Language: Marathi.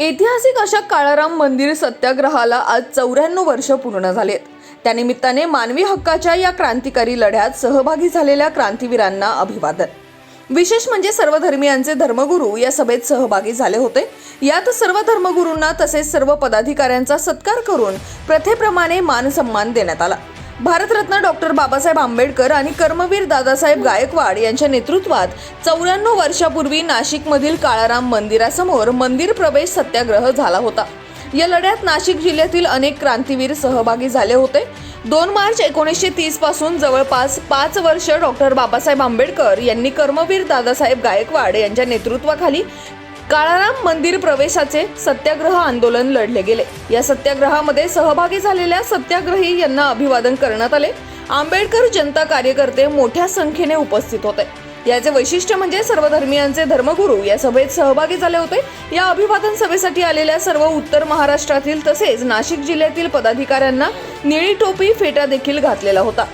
ऐतिहासिक अशा काळाराम मंदिर सत्याग्रहाला आज चौऱ्याण्णव वर्ष पूर्ण झालेत. त्यानिमित्ताने मानवी हक्काच्या या क्रांतिकारी लढ्यात सहभागी झालेल्या क्रांतीवीरांना अभिवादन. विशेष म्हणजे सर्व धर्मियांचे धर्मगुरू या सभेत सहभागी झाले होते. यात सर्व धर्मगुरूंना तसेच सर्व पदाधिकाऱ्यांचा सत्कार करून प्रथेप्रमाणे मानसन्मान देण्यात आला. भारतरत्न डॉक्टर बाबासाहेब आंबेडकर आणि कर्मवीर दादासाहेब गायकवाड यांच्या नेतृत्वात चौऱ्याण्णव वर्षापूर्वी नाशिकमधील काळाराम मंदिरासमोर मंदिर प्रवेश सत्याग्रह झाला होता. या लढ्यात नाशिक जिल्ह्यातील अनेक क्रांतीवीर सहभागी झाले होते. दोन मार्च एकोणीसशे तीसपासून जवळपास पाच वर्ष डॉक्टर बाबासाहेब आंबेडकर यांनी कर्मवीर दादासाहेब गायकवाड यांच्या नेतृत्वाखाली काळाराम मंदिर प्रवेशाचे सत्याग्रह आंदोलन लढले गेले. या सत्याग्रहामध्ये सहभागी झालेल्या सत्याग्रही यांना अभिवादन करण्यात आले. आंबेडकर जनता कार्यकर्ते मोठ्या संख्येने उपस्थित होते. याचे वैशिष्ट्य म्हणजे सर्व धर्मियांचे धर्मगुरू या सभेत सहभागी झाले होते. या अभिवादन सभेसाठी आलेल्या सर्व उत्तर महाराष्ट्रातील तसेच नाशिक जिल्ह्यातील पदाधिकाऱ्यांना निळी टोपी फेटा देखील घातलेला होता.